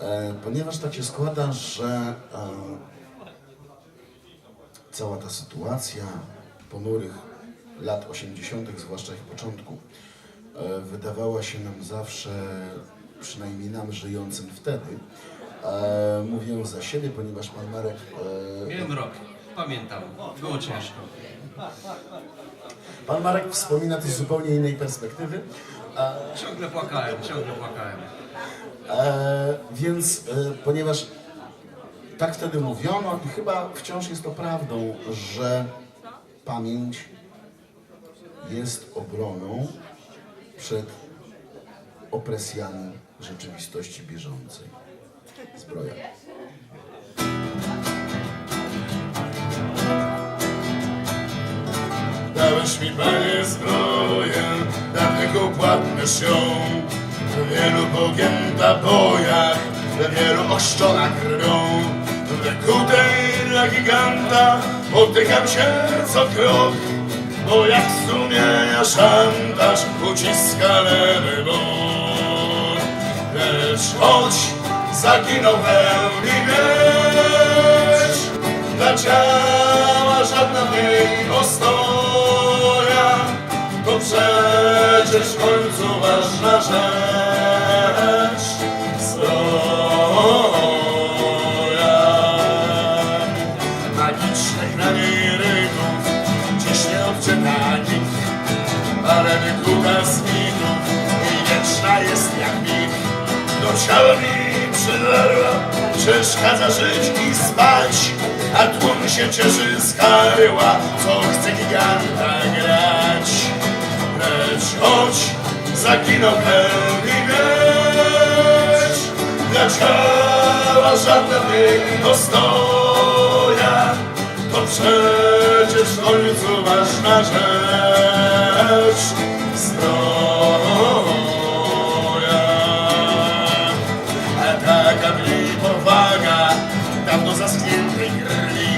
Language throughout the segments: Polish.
E, ponieważ tak się składa, że e, cała ta sytuacja ponurych lat 80., zwłaszcza ich początku, e, wydawała się nam zawsze, przynajmniej nam żyjącym wtedy, mówię za siebie, ponieważ pan Marek Miałem rok, pamiętam, było ciężko. Pan Marek wspomina to z zupełnie innej perspektywy. E, Ciągle płakałem, ciągle płakałem. E, więc e, ponieważ tak wtedy mówiono i chyba wciąż jest to prawdą, że pamięć jest obroną przed opresjami rzeczywistości bieżącej. Zbroja. Dałeś mi panie zbroję, dlatego płatnysz ją. Wielu pogięta bojach, wielu ochrzczona krwią. Wykutej dla giganta, potykam się co krok, bo jak sumienia szantaż uciska lewy bok. Lecz choć zaginął pełni miecz, dla ciała ważna rzecz. Zbroja magicznych na niej rynków, dziś nieodczytanych, ale wykuta z mitów i wieczna jest jak mit. Do ciała mi przydarła, przeszkadza żyć i spać, a tłum się cieszy z karła, co chce giganta zaginął pełni miecz, dla ciała żadna mniej ostoja, to przecież w końcu ważna rzecz. Zbroja. A taka w niej powaga dawno zaschniętej krwi,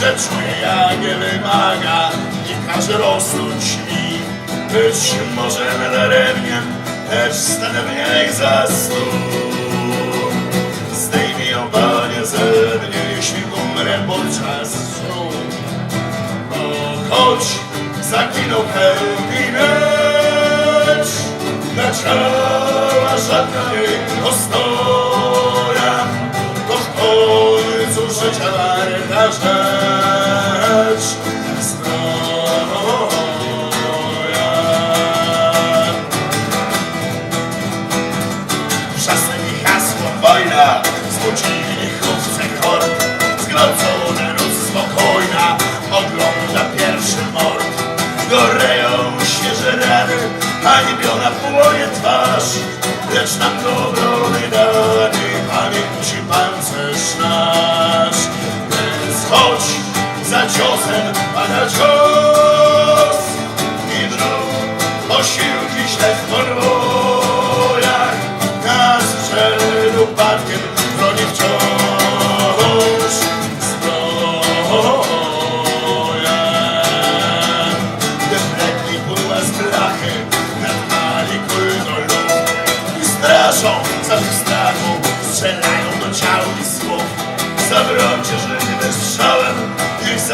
że czuje jak nie wymaga i każe rosnąć mi. Być może nadaremnie, lecz stanę w niej za. Zdejmij ją panie ze mnie, jeśli umrę podczas snu. Choć zaginął pełni miecz, dla ciała żadna nie ostoja, to w końcu życia warta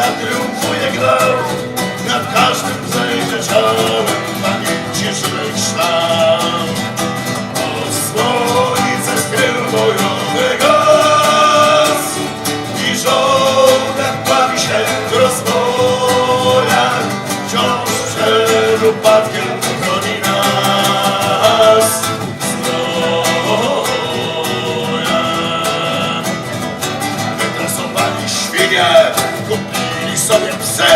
Вся триумфує гнав над każdym zajrzeczem. Sobie psy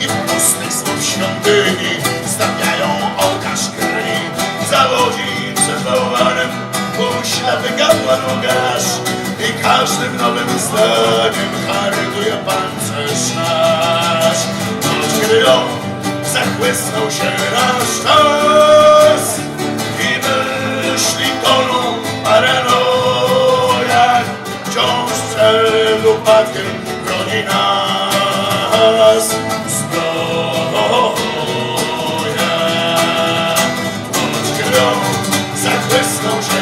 i w pustych słów świątyni stawiają ołtarz krwi. Zawodzi przed bałwanem półślepy kapłan Łukasz i każdym nowym zdaniem charytuje pancerz nasz. Choć gdy on zachłysnął się nasz czas i myśli toną paranoja wciąż przed upadkiem broni nas. нас здоров'я. От гроб захлеснувши